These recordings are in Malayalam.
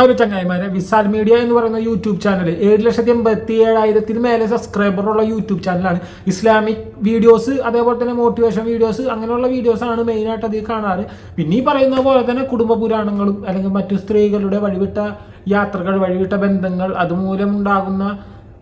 ഹലോ ചങ്ങായിമാരെ വിസാൽ മീഡിയ എന്ന് പറയുന്ന യൂട്യൂബ് ചാനൽ ഏഴ് ലക്ഷത്തി എൺപത്തി ഏഴായിരത്തിന് മേലെ സബ്സ്ക്രൈബറുള്ള യൂട്യൂബ് ചാനലാണ് ഇസ്ലാമിക് വീഡിയോസ് അതേപോലെ തന്നെ മോട്ടിവേഷൻ വീഡിയോസ് അങ്ങനെയുള്ള ആണ് മെയിനായിട്ട് അതിൽ കാണാറ്. പിന്നെ ഈ പറയുന്ന പോലെ തന്നെ കുടുംബ പുരാണങ്ങളും അല്ലെങ്കിൽ മറ്റു സ്ത്രീകളുടെ വഴിവിട്ട യാത്രകൾ വഴിവിട്ട ബന്ധങ്ങൾ അതുമൂലം ഉണ്ടാകുന്ന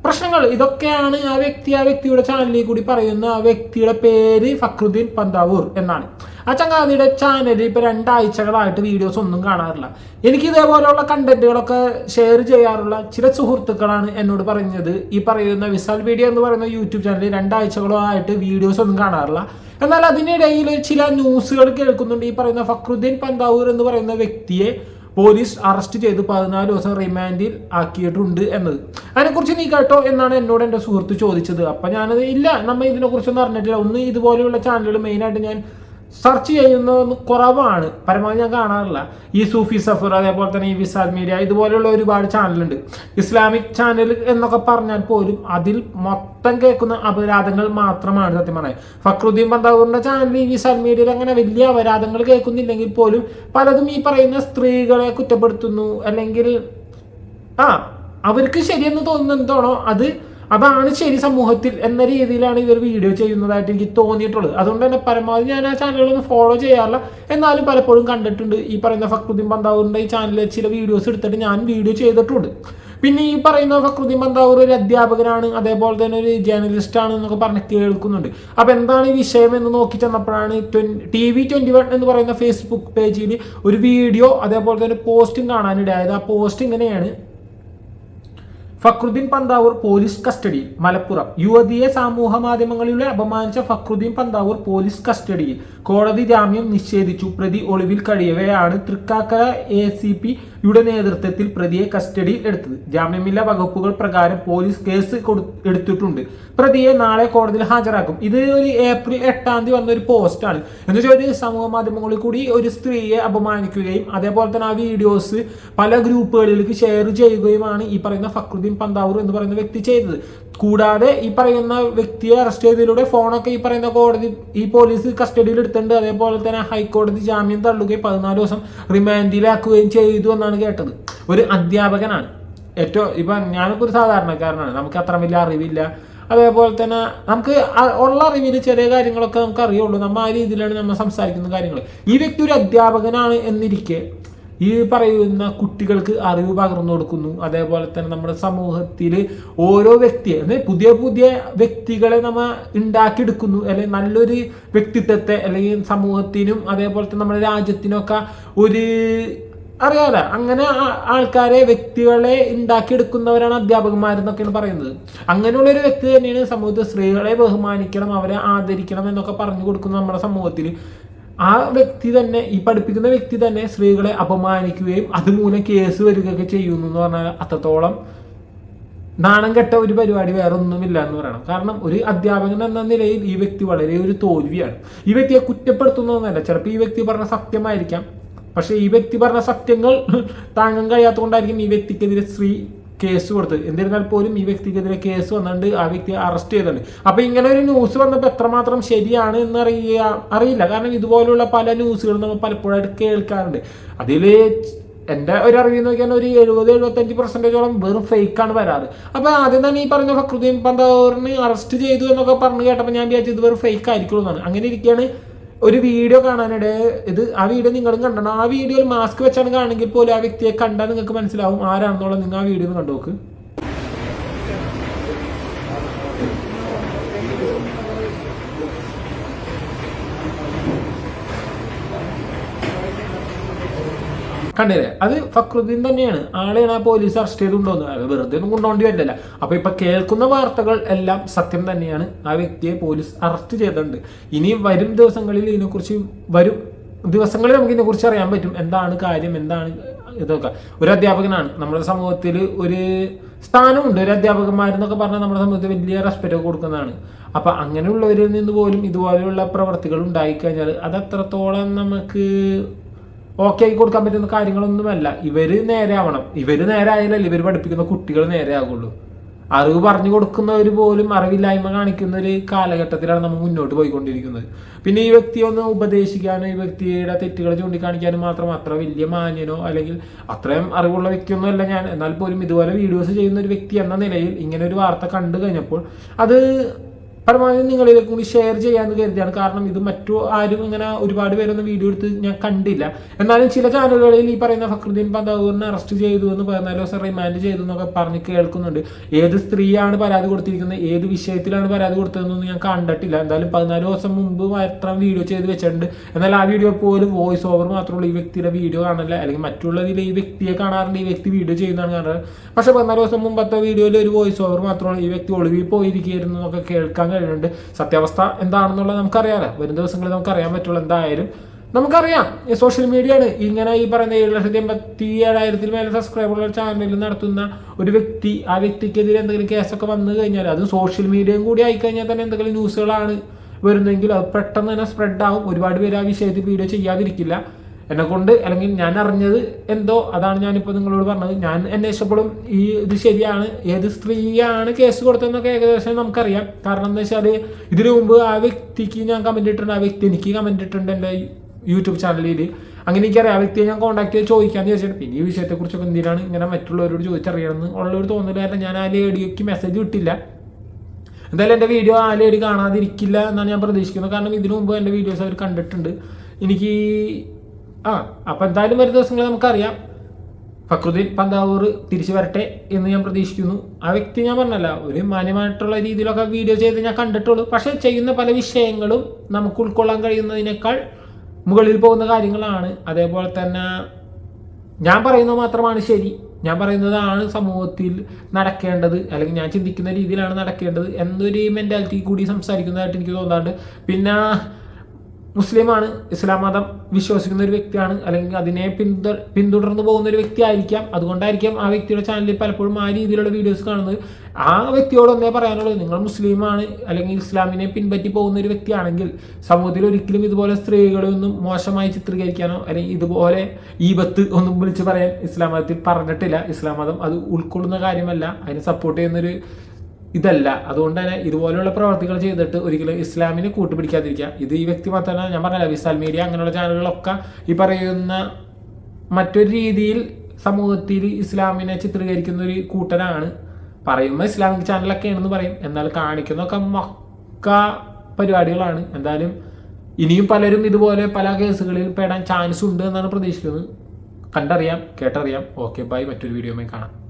പ്രശ്നങ്ങൾ. ഇതൊക്കെയാണ് ആ വ്യക്തി ആ വ്യക്തിയുടെ ചാനലിൽ കൂടി പറയുന്ന ആ വ്യക്തിയുടെ പേര് ഫക്രുദ്ദീൻ പന്താവൂർ എന്നാണ്. ആ ചങ്ങാതിയുടെ ചാനലിൽ ഇപ്പൊ രണ്ടാഴ്ചകളായിട്ട് വീഡിയോസ് ഒന്നും കാണാറില്ല. എനിക്ക് ഇതേപോലെയുള്ള കണ്ടന്റുകളൊക്കെ ഷെയർ ചെയ്യാറുള്ള ചില സുഹൃത്തുക്കളാണ് എന്നോട് പറഞ്ഞത്. ഈ പറയുന്ന വിസാൽ വീഡിയോ എന്ന് പറയുന്ന യൂട്യൂബ് ചാനലിൽ രണ്ടാഴ്ചകളോ ആയിട്ട് വീഡിയോസ് ഒന്നും കാണാറില്ല. എന്നാൽ അതിനിടയിൽ ചില ന്യൂസുകൾ കേൾക്കുന്നുണ്ട്. ഈ പറയുന്ന ഫക്രുദ്ദീൻ പന്താവൂർ എന്ന് പറയുന്ന വ്യക്തിയെ പോലീസ് അറസ്റ്റ് ചെയ്ത് പതിനാല് ദിവസം റിമാൻഡിൽ ആക്കിയിട്ടുണ്ട് എന്നത്. അതിനെക്കുറിച്ച് നീ കേട്ടോ എന്നാണ് എന്നോട് എന്റെ സുഹൃത്ത് ചോദിച്ചത്. അപ്പം ഞാനത് ഇല്ല. നമ്മൾ ഇതിനെക്കുറിച്ചൊന്നും അറിഞ്ഞിട്ടില്ല. ഒന്ന് ഇതുപോലെയുള്ള ചാനലുകൾ മെയിനായിട്ട് ഞാൻ സെർച്ച് ചെയ്യുന്നത് കുറവാണ്. പരമാവധി ഞാൻ കാണാറില്ല. ഈ സൂഫി സഫർ അതേപോലെ തന്നെ ഈ വിസാദ് മീഡിയ ഇതുപോലെയുള്ള ഒരുപാട് ചാനലുണ്ട്. ഇസ്ലാമിക് ചാനൽ എന്നൊക്കെ പറഞ്ഞാൽ പോലും അതിൽ മൊത്തം കേൾക്കുന്ന അപരാധങ്ങൾ മാത്രമാണ് സത്യം പറഞ്ഞത്. ഫക്രുദ്ദീൻ ബന്ധാവൂറിന്റെ ചാനൽ ഈ വിസാദ് മീഡിയയിൽ അങ്ങനെ വലിയ അപരാധങ്ങൾ കേൾക്കുന്നില്ലെങ്കിൽ പോലും പലതും ഈ പറയുന്ന സ്ത്രീകളെ കുറ്റപ്പെടുത്തുന്നു. അല്ലെങ്കിൽ ആ അവർക്ക് ശരിയെന്ന് തോന്നുന്നുണ്ടോണോ അത് അതാണ് ശരി സമൂഹത്തിൽ എന്ന രീതിയിലാണ് ഇവർ വീഡിയോ ചെയ്യുന്നതായിട്ട് എനിക്ക് തോന്നിയിട്ടുള്ളത്. അതുകൊണ്ട് തന്നെ പരമാവധി ഞാൻ ആ ചാനലുകളൊന്നും ഫോളോ ചെയ്യാറില്ല. എന്നാലും പലപ്പോഴും കണ്ടിട്ടുണ്ട്. ഈ പറയുന്ന ഫക്രുദ്ദീൻ ബന്താവൂറിന്റെ ഈ ചാനലിൽ ചില വീഡിയോസ് എടുത്തിട്ട് ഞാൻ വീഡിയോ ചെയ്തിട്ടുണ്ട്. പിന്നെ ഈ പറയുന്ന ഫക്രുദ്ദീൻ ബന്താവൂർ ഒരു അധ്യാപകനാണ് അതേപോലെ തന്നെ ഒരു ജേർണലിസ്റ്റ് ആണ് എന്നൊക്കെ പറഞ്ഞ് കേൾക്കുന്നുണ്ട്. അപ്പോൾ എന്താണ് ഈ വിഷയം എന്ന് നോക്കി ചെന്നപ്പോഴാണ് ടി വി ട്വന്റി വൺ എന്ന് പറയുന്ന ഫേസ്ബുക്ക് പേജിൽ ഒരു വീഡിയോ അതേപോലെ തന്നെ പോസ്റ്റും കാണാനിടയായത്. ആ പോസ്റ്റ് ഇങ്ങനെയാണ്. ഫക്രുദ്ദീൻ പന്താവൂർ പോലീസ് കസ്റ്റഡിയിൽ മലപ്പുറം. യുവതിയെ സാമൂഹ മാധ്യമങ്ങളിലൂടെ അപമാനിച്ച ഫക്രുദ്ദീൻ പന്താവൂർ പോലീസ് കസ്റ്റഡിയിൽ കോടതി ജാമ്യം നിഷേധിച്ചു. പ്രതി ഒളിവിൽ കഴിയവെയാണ് തൃക്കാക്കര എ സി പി യുടെ നേതൃത്വത്തിൽ പ്രതിയെ കസ്റ്റഡിയിൽ എടുത്തത്. ജാമ്യമില്ലാ വകുപ്പുകൾ പ്രകാരം പോലീസ് കേസ് എടുത്തിട്ടുണ്ട്. പ്രതിയെ നാളെ കോടതിയിൽ ഹാജരാക്കും. ഇത് ഒരു ഏപ്രിൽ എട്ടാം തീയതി വന്ന ഒരു പോസ്റ്റാണ് എന്ന് വെച്ചാൽ സമൂഹ മാധ്യമങ്ങളിൽ കൂടി ഒരു സ്ത്രീയെ അപമാനിക്കുകയും അതേപോലെ തന്നെ ആ വീഡിയോസ് പല ഗ്രൂപ്പുകളിലേക്ക് ഷെയർ ചെയ്യുകയുമാണ് ഈ പറയുന്ന ഫക്രുദ്ദീൻ പന്താവൂർ എന്ന് പറയുന്ന വ്യക്തി ചെയ്തത്. കൂടാതെ ഈ പറയുന്ന വ്യക്തിയെ അറസ്റ്റ് ചെയ്തതിലൂടെ ഫോണൊക്കെ ഈ പറയുന്ന കോടതി ഈ പോലീസ് കസ്റ്റഡിയിൽ എടുത്തിട്ടുണ്ട് അതേപോലെ തന്നെ ഹൈക്കോടതി ജാമ്യം തള്ളുകയും പതിനാല് ദിവസം റിമാൻഡിലാക്കുകയും ചെയ്തു എന്നാണ് കേട്ടത്. ഒരു അധ്യാപകനാണ്. ഏറ്റവും ഇപ്പം ഞാനൊക്കെ ഒരു സാധാരണക്കാരനാണ്. നമുക്ക് അത്ര വലിയ അറിവില്ല. അതേപോലെ തന്നെ നമുക്ക് ഉള്ള അറിവിൽ ചെറിയ കാര്യങ്ങളൊക്കെ നമുക്ക് അറിയുള്ളൂ. നമ്മൾ ആ രീതിയിലാണ് നമ്മൾ സംസാരിക്കുന്ന കാര്യങ്ങൾ. ഈ വ്യക്തി ഒരു അധ്യാപകനാണ് എന്നിരിക്കെ ഈ പറയുന്ന കുട്ടികൾക്ക് അറിവ് പകർന്നു കൊടുക്കുന്നു. അതേപോലെ തന്നെ നമ്മുടെ സമൂഹത്തിൽ ഓരോ വ്യക്തിയെ പുതിയ പുതിയ വ്യക്തികളെ നമ്മൾ ഉണ്ടാക്കിയെടുക്കുന്നു അല്ലെങ്കിൽ നല്ലൊരു വ്യക്തിത്വത്തെ അല്ലെങ്കിൽ സമൂഹത്തിനും അതേപോലെ തന്നെ നമ്മുടെ രാജ്യത്തിനൊക്കെ ഒരു അറിയാലോ അങ്ങനെ ആൾക്കാരെ വ്യക്തികളെ ഉണ്ടാക്കിയെടുക്കുന്നവരാണ് അധ്യാപകന്മാർ എന്നൊക്കെയാണ് പറയുന്നത്. അങ്ങനെയുള്ള ഒരു വ്യക്തി തന്നെയാണ് സമൂഹത്തിൽ സ്ത്രീകളെ ബഹുമാനിക്കണം അവരെ ആദരിക്കണം എന്നൊക്കെ പറഞ്ഞു കൊടുക്കുന്ന നമ്മുടെ സമൂഹത്തിൽ ആ വ്യക്തി തന്നെ ഈ പഠിപ്പിക്കുന്ന വ്യക്തി തന്നെ സ്ത്രീകളെ അപമാനിക്കുകയും അതുമൂലം കേസ് വരികയൊക്കെ ചെയ്യുന്നു എന്ന് പറഞ്ഞാൽ അത്രത്തോളം നാണം കെട്ട ഒരു പരിപാടി വേറെ ഒന്നുമില്ല എന്ന് പറയണം. കാരണം ഒരു അധ്യാപകൻ എന്ന നിലയിൽ ഈ വ്യക്തി വളരെ ഒരു തോൽവിയാണ്. ഈ വ്യക്തിയെ കുറ്റപ്പെടുത്തുന്നതല്ല ചിലപ്പോൾ ഈ വ്യക്തി പറഞ്ഞ സത്യമായിരിക്കാം. പക്ഷേ ഈ വ്യക്തി പറഞ്ഞ സത്യങ്ങൾ താങ്ങാൻ കഴിയാത്തതുകൊണ്ടായിരിക്കും ഈ വ്യക്തിക്കെതിരെ സ്ത്രീ കേസ് കൊടുത്തത് എന്നിരുന്നാൽ പോലും ഈ വ്യക്തിക്കെതിരെ കേസ് വന്നുകൊണ്ട് ആ വ്യക്തി അറസ്റ്റ് ചെയ്തിട്ടുണ്ട് അപ്പൊ ഇങ്ങനെ ഒരു ന്യൂസ് വന്നപ്പോൾ എത്രമാത്രം ശരിയാണ് എന്ന് അറിയുക അറിയില്ല. കാരണം ഇതുപോലുള്ള പല ന്യൂസുകളും നമ്മൾ പലപ്പോഴായിട്ട് കേൾക്കാറുണ്ട്. അതിൽ എന്റെ ഒരു അറിവ് നോക്കിയാൽ ഒരു എഴുപത് എഴുപത്തഞ്ച് പെർസെന്റേജോളം വെറും ഫേക്കാണ് വരാറ്. അപ്പോൾ ആദ്യം തന്നെ ഈ പറഞ്ഞ ഫക്രുദ്ദീൻ പന്തോറിന് അറസ്റ്റ് ചെയ്തു എന്നൊക്കെ പറഞ്ഞു കേട്ടപ്പോൾ ഞാൻ വിചാരിച്ചു ഇത് വെറും ഫേക്ക് ആയിരിക്കുള്ളൂ എന്നാണ്. അങ്ങനെ ഇരിക്കുകയാണ് ഒരു വീഡിയോ കാണാനിടെ ഇത് ആ വീഡിയോ നിങ്ങളും കണ്ടണം. ആ വീഡിയോയിൽ മാസ്ക് വെച്ചാണ് കാണെങ്കിൽ പോലും ആ വ്യക്തിയെ കണ്ടാൽ നിങ്ങൾക്ക് മനസ്സിലാവും ആരാണെന്നുള്ളത് നിങ്ങൾ ആ വീഡിയോ കണ്ടു നോക്ക്. കണ്ടില്ലേ അത് ഫക്രുദ്ദീൻ തന്നെയാണ്. ആളെയാണ് ആ പോലീസ് അറസ്റ്റ് ചെയ്തുകൊണ്ടുവന്നത്. അത് വെറുതെ ഒന്നും കൊണ്ടുപോകേണ്ടി വരില്ല അപ്പൊ ഇപ്പൊ കേൾക്കുന്ന വാർത്തകൾ എല്ലാം സത്യം തന്നെയാണ്. ആ വ്യക്തിയെ പോലീസ് അറസ്റ്റ് ചെയ്തിട്ടുണ്ട്. ഇനി വരും ദിവസങ്ങളിൽ ഇതിനെക്കുറിച്ച് വരും ദിവസങ്ങളിൽ നമുക്ക് ഇതിനെക്കുറിച്ച് അറിയാൻ പറ്റും. എന്താണ് കാര്യം? എന്താണ്? ഇതൊക്കെ ഒരു അധ്യാപകനാണ്. നമ്മുടെ സമൂഹത്തിൽ ഒരു സ്ഥാനമുണ്ട്. ഒരു അധ്യാപകന്മാരെന്നൊക്കെ പറഞ്ഞാൽ നമ്മുടെ സമൂഹത്തിൽ വലിയ റെസ്പെക്റ്റ് കൊടുക്കുന്നതാണ്. അപ്പൊ അങ്ങനെയുള്ളവരിൽ നിന്ന് പോലും ഇതുപോലെയുള്ള പ്രവർത്തികൾ ഉണ്ടായിക്കഴിഞ്ഞാൽ അത് അത്രത്തോളം നമുക്ക് ഓക്കെ ആക്കി കൊടുക്കാൻ പറ്റുന്ന കാര്യങ്ങളൊന്നുമല്ല. ഇവർ നേരെ ആവണം. ഇവർ നേരെ ആയാലല്ല ഇവർ പഠിപ്പിക്കുന്ന കുട്ടികൾ നേരെ ആകുള്ളൂ. അറിവ് പറഞ്ഞു കൊടുക്കുന്നവർ പോലും അറിവില്ലായ്മ കാണിക്കുന്ന ഒരു കാലഘട്ടത്തിലാണ് നമ്മൾ മുന്നോട്ട് പോയിക്കൊണ്ടിരിക്കുന്നത്. പിന്നെ ഈ വ്യക്തിയെ ഒന്ന് ഉപദേശിക്കാനോ ഈ വ്യക്തിയുടെ തെറ്റുകൾ ചൂണ്ടിക്കാണിക്കാനും മാത്രം അത്ര വലിയ മാന്യനോ അല്ലെങ്കിൽ അത്രയും അറിവുള്ള വ്യക്തിയൊന്നും അല്ല ഞാൻ. എന്നാൽ പോലും ഇതുപോലെ വീഡിയോസ് ചെയ്യുന്ന ഒരു വ്യക്തി എന്ന നിലയിൽ ഇങ്ങനെ ഒരു വാർത്ത കണ്ടു കഴിഞ്ഞപ്പോൾ അത് പരമാവധി നിങ്ങളിലേക്ക് കൂടി ഷെയർ ചെയ്യാമെന്ന് കരുതിയാണ്. കാരണം ഇത് മറ്റു ആരും ഇങ്ങനെ ഒരുപാട് പേരൊന്നും വീഡിയോ എടുത്ത് ഞാൻ കണ്ടില്ല. എന്നാലും ചില ചാനലുകളിൽ ഈ പറയുന്ന ഫക്രുദ്ദീൻ പന്താവൂറിനെ അറസ്റ്റ് ചെയ്തു എന്ന് പറഞ്ഞാലോ ദിവസം റിമാൻഡ് ചെയ്തു എന്നൊക്കെ പറഞ്ഞ് കേൾക്കുന്നുണ്ട്. ഏത് സ്ത്രീയാണ് പരാതി കൊടുത്തിരിക്കുന്നത്? ഏത് വിഷയത്തിലാണ് പരാതി കൊടുത്തതെന്നൊന്നും ഞാൻ കണ്ടിട്ടില്ല. എന്തായാലും പതിനാല് ദിവസം മുമ്പ് മാത്രം വീഡിയോ ചെയ്ത് വെച്ചിട്ടുണ്ട്. എന്നാൽ ആ വീഡിയോ പോലും വോയിസ് ഓവർ മാത്രമുള്ള ഈ വ്യക്തിയുടെ വീഡിയോ കാണില്ല. അല്ലെങ്കിൽ മറ്റുള്ളതിൽ ഈ വ്യക്തിയെ കാണാറുണ്ട് ഈ വ്യക്തി വീഡിയോ ചെയ്യുന്നതാണ് കാണാറ് പക്ഷേ പതിനാല് ദിവസം മുമ്പത്തെ വീഡിയോയിൽ ഒരു വോയിസ് ഓവർ മാത്രമാണ് ഈ വ്യക്തി ഒളിവിൽ പോയിരിക്കുകയായിരുന്നു എന്നൊക്കെ കേൾക്കാൻ കഴിയുന്നുണ്ട് സത്യാവസ്ഥ എന്താണെന്നുള്ളത് നമുക്കറിയാലോ. വരും ദിവസങ്ങളിൽ നമുക്കറിയാൻ പറ്റുള്ളൂ എന്തായാലും. നമുക്കറിയാം. സോഷ്യൽ മീഡിയ ആണ്. ഇങ്ങനെ ഈ പറയുന്ന ഏഴ് ലക്ഷത്തി എൺപത്തി ഏഴായിരത്തിൽ മേലെ സബ്സ്ക്രൈബറുള്ള ചാനലിൽ നടത്തുന്ന ഒരു വ്യക്തി ആ വ്യക്തിക്കെതിരെ എന്തെങ്കിലും കേസൊക്കെ വന്നു കഴിഞ്ഞാൽ അത് സോഷ്യൽ മീഡിയയും കൂടി ആയിക്കഴിഞ്ഞാൽ തന്നെ എന്തെങ്കിലും ന്യൂസുകളാണ് വരുന്നെങ്കിൽ അത് പെട്ടെന്ന് തന്നെ സ്പ്രെഡ് ആവും. ഒരുപാട് പേര് ആ വിഷയത്തിൽ വീഡിയോ ചെയ്യാതിരിക്കില്ല. എന്നെ കൊണ്ട് അല്ലെങ്കിൽ ഞാൻ അറിഞ്ഞത് എന്തോ അതാണ് ഞാനിപ്പോൾ നിങ്ങളോട് പറഞ്ഞത്. ഞാൻ അന്വേഷിച്ചപ്പോഴും ഈ ഇത് ശരിയാണ്. ഏത് സ്ത്രീയാണ് കേസ് കൊടുത്തതെന്നൊക്കെ ഏകദേശം നമുക്കറിയാം. കാരണം എന്താ വെച്ചാൽ ഇതിനു മുമ്പ് ആ വ്യക്തിക്ക് ഞാൻ കമന്റ് ഇട്ടിട്ടുണ്ട്. ആ വ്യക്തി എനിക്ക് കമന്റ് ഇട്ടിട്ടുണ്ട് എന്റെ യൂട്യൂബ് ചാനലിൽ അങ്ങനെ എനിക്കറിയാം. ആ വ്യക്തിയെ ഞാൻ കോൺടാക്ട് ചെയ്ത് ചോദിക്കാമെന്ന് ചോദിച്ചിട്ട് പിന്നെ ഈ വിഷയത്തെക്കുറിച്ചൊക്കെ എന്തിനാണ് ഇങ്ങനെ മറ്റുള്ളവരോട് ചോദിച്ചറിയണമെന്ന് ഉള്ളൊരു തോന്നൽ കാരണം ഞാൻ ആ ലേഡിക്ക് മെസ്സേജ് വിട്ടില്ല. എന്തായാലും എന്റെ വീഡിയോ ആ ലേഡി കാണാതിരിക്കില്ല എന്നാണ് ഞാൻ പ്രതീക്ഷിക്കുന്നത്. കാരണം ഇതിനു മുമ്പ് എന്റെ വീഡിയോസ് അവർ കണ്ടിട്ടുണ്ട്. എനിക്ക് ആ അപ്പം എന്തായാലും വരും ദിവസങ്ങളിൽ നമുക്കറിയാം. ഫക്രുദ്ദീൻ പന്താവൂർ തിരിച്ചു വരട്ടെ എന്ന് ഞാൻ പ്രതീക്ഷിക്കുന്നു. ആ വ്യക്തി ഞാൻ പറഞ്ഞല്ല ഒരു മാന്യമായിട്ടുള്ള രീതിയിലൊക്കെ വീഡിയോ ചെയ്ത് ഞാൻ കണ്ടിട്ടുള്ളൂ. പക്ഷേ ചെയ്യുന്ന പല വിഷയങ്ങളും നമുക്ക് ഉൾക്കൊള്ളാൻ കഴിയുന്നതിനേക്കാൾ മുകളിൽ പോകുന്ന കാര്യങ്ങളാണ്. അതേപോലെ തന്നെ ഞാൻ പറയുന്നത് മാത്രമാണ് ശരി. ഞാൻ പറയുന്നതാണ് സമൂഹത്തിൽ നടക്കേണ്ടത് അല്ലെങ്കിൽ ഞാൻ ചിന്തിക്കുന്ന രീതിയിലാണ് നടക്കേണ്ടത് എന്നൊരു മെന്റാലിറ്റി കൂടി സംസാരിക്കുന്നതായിട്ട് എനിക്ക് തോന്നാറുണ്ട്. പിന്നെ മുസ്ലിമാണ് ഇസ്ലാം മതം വിശ്വസിക്കുന്ന ഒരു വ്യക്തിയാണ് അല്ലെങ്കിൽ അതിനെ പിന്തു പിന്തുടർന്ന് പോകുന്ന ഒരു വ്യക്തി ആയിരിക്കാം അതുകൊണ്ടായിരിക്കാം ആ വ്യക്തിയുടെ ചാനലിൽ പലപ്പോഴും ആ രീതിയിലുള്ള വീഡിയോസ് കാണുന്നത്. ആ വ്യക്തിയോട് ഒന്നേ പറയാനുള്ളത് നിങ്ങൾ മുസ്ലിമാണ് അല്ലെങ്കിൽ ഇസ്ലാമിനെ പിൻപറ്റി പോകുന്ന ഒരു വ്യക്തിയാണെങ്കിൽ സമൂഹത്തിൽ ഒരിക്കലും ഇതുപോലെ സ്ത്രീകളെ ഒന്നും മോശമായി ചിത്രീകരിക്കാനോ അല്ലെങ്കിൽ ഇതുപോലെ ഈ ബത്ത് ഒന്നും വിളിച്ച് പറയാൻ ഇസ്ലാം മതത്തിൽ പറഞ്ഞിട്ടില്ല. ഇസ്ലാം മതം അത് ഉൾക്കൊള്ളുന്ന കാര്യമല്ല. അതിനെ സപ്പോർട്ട് ചെയ്യുന്നൊരു ഇതല്ല. അതുകൊണ്ട് തന്നെ ഇതുപോലെയുള്ള പ്രവർത്തികൾ ചെയ്തിട്ട് ഒരിക്കലും ഇസ്ലാമിനെ കൂട്ടുപിടിക്കാതിരിക്കുക. ഇത് ഈ വ്യക്തി മാത്രമല്ല ഞാൻ പറഞ്ഞല്ലോ വിസാൽ മീഡിയ അങ്ങനെയുള്ള ചാനലുകളൊക്കെ ഈ പറയുന്ന മറ്റൊരു രീതിയിൽ സമൂഹത്തിൽ ഇസ്ലാമിനെ ചിത്രീകരിക്കുന്ന ഒരു കൂട്ടരാണ് പറയുമ്പോൾ ഇസ്ലാമിക് ചാനലൊക്കെയാണെന്ന് പറയും. എന്നാൽ കാണിക്കുന്നതൊക്കെ മക്ക പരിപാടികളാണ്. എന്തായാലും ഇനിയും പലരും ഇതുപോലെ പല കേസുകളിൽ പെടാൻ ചാൻസ് ഉണ്ട് എന്നാണ് പ്രതീക്ഷിക്കുന്നത്. കണ്ടറിയാം കേട്ടറിയാം. ഓക്കെ ബൈ മറ്റൊരു വീഡിയോയിൽ കാണാം.